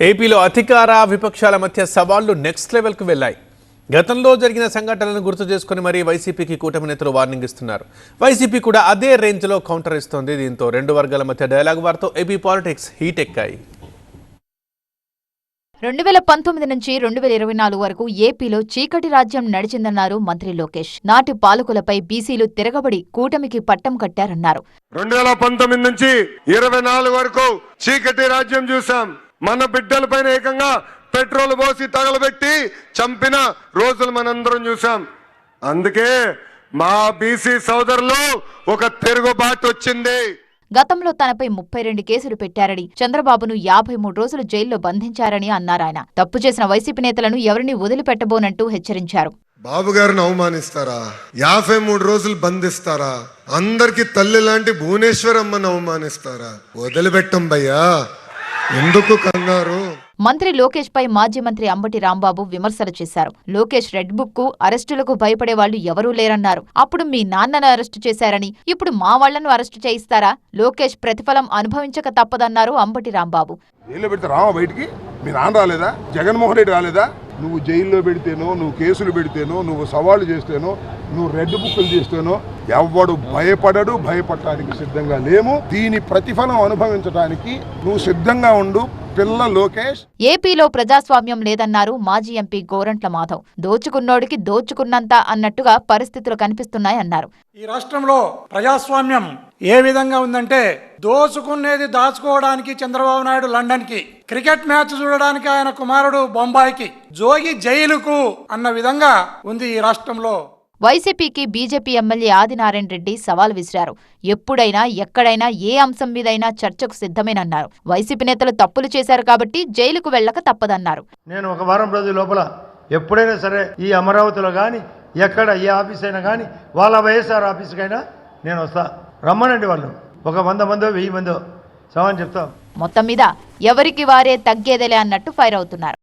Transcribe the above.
ఏపీలో అధికార విపక్షాల మధ్య సవాళ్ళు నెక్స్ట్ లెవెల్కు వెళ్ళాయి గతంలో జరిగిన సంఘటనలను గుర్తు చేసుకుని మరీ వైసీపీకి కూటమి నేతలు వార్నింగ్ ఇస్తున్నారు. వైసీపీ కూడా అదే రేంజ్లో కౌంటర్ ఇస్తోంది దీంతో. రెండు వర్గాల మధ్య డైలాగ్ వార్తో ఏపీ పాలిటిక్స్ హీట్ ఎక్కాయి. రెండు వేల పంతొమ్మిది నుంచి రెండు వేల ఇరవై నాలుగు వరకు ఏపీలో చీకటి రాజ్యం నడిచిందన్నారు మంత్రి లోకేష్. నాటి పాలకులపై బీసీలు తిరగబడి కూటమికి పట్టం కట్టారన్నారు. రెండు వేల పంతొమ్మిది నుంచి ఇరవై నాలుగు వరకు చీకటి రాజ్యం చూసాం మన బిడ్డల పైన ఏకంగా పెట్రోల్ పోసి తగలబెట్టి చంపిన రోజులు మనందరం చూసాం అందుకే మా బీసీ సోదరులు ఒక తిరుగుబాటు వచ్చింది. గతంలో తనపై ముప్పై రెండు కేసులు పెట్టారని చంద్రబాబును యాభై మూడు రోజులు జైల్లో బంధించారని అన్నారాయన తప్పు చేసిన వైసీపీ నేతలను ఎవరిని వదిలిపెట్టబోనంటూ హెచ్చరించారు. బాబు గారిని అవమానిస్తారా? యాభై మూడు రోజులు బంధిస్తారా? అందరికి తల్లి లాంటి భువనేశ్వరమ్మని అవమానిస్తారా? వదిలిపెట్టం భయ్యా. ఎందుకు కన్నారు? మంత్రి లోకేష్ పై మాజీ మంత్రి అంబటి రాంబాబు విమర్శలు చేశారు. లోకేష్ రెడ్ బుక్కు అరెస్టులకు భయపడే వాళ్ళు ఎవరూ లేరన్నారు. అప్పుడు మీ నాన్నను అరెస్టు చేశారని ఇప్పుడు మా వాళ్ళను అరెస్టు చేయిస్తారా? లోకేష్ ప్రతిఫలం అనుభవించక తప్పదన్నారు అంబటి రాంబాబు. జైల్లో పెడితే రావా బయటికి? మీ నాన్న రాలేదా? జగన్మోహన్ రెడ్డి రాలేదా? నువ్వు జైల్లో పెడితేనో నువ్వు కేసులు పెడితేనో నువ్వు సవాళ్ళు చేస్తేనో నువ్వు రెడ్ బుక్కులు చేస్తేనో ఎవ్వడు భయపడడు భయపడటానికి సిద్ధంగా లేము. దీని ప్రతిఫలం అనుభవించడానికి నువ్వు సిద్ధంగా ఉండు. పిల్ల లోకేష్. ఏపీలో ప్రజాస్వామ్యం లేదన్నారు మాజీ ఎంపీ గోరంట్ల మాధవ్. దోచుకున్నోడికి దోచుకున్నంత అన్నట్టుగా పరిస్థితులు కనిపిస్తున్నాయన్నారు ఈ రాష్ట్రంలో ప్రజాస్వామ్యం ఏ విధంగా ఉందంటే దోచుకునేది దాచుకోవడానికి చంద్రబాబు నాయుడు లండన్కి క్రికెట్ మ్యాచ్ చూడడానికి ఆయన కుమారుడు బొంబాయికి జోగి జైలుకు అన్న విధంగా ఉంది ఈ రాష్ట్రంలో వైసీపీకి బీజేపీ ఎమ్మెల్యే ఆదినారాయణ రెడ్డి సవాల్ విసిరారు. ఎప్పుడైనా ఎక్కడైనా ఏ అంశం మీదైనా చర్చకు సిద్ధమేనన్నారు. వైసీపీ నేతలు తప్పులు చేశారు కాబట్టి జైలుకు వెళ్ళక తప్పదన్నారు. నేను ఒక వారం రోజుల లోపల ఎప్పుడైనా సరే ఈ అమరావతిలో కానీ ఎక్కడ ఏ ఆఫీస్ అయినా కానీ వాళ్ళ వైఎస్ఆర్ ఆఫీస్కైనా నేను వస్తా. రమ్మనండి వాళ్ళు. ఒక వంద మందో వెయ్యి మందో. సమాన్ చెప్తాం. మొత్తం మీద ఎవరికి వారే తగ్గేదేలే అన్నట్టు ఫైర్ అవుతున్నారు.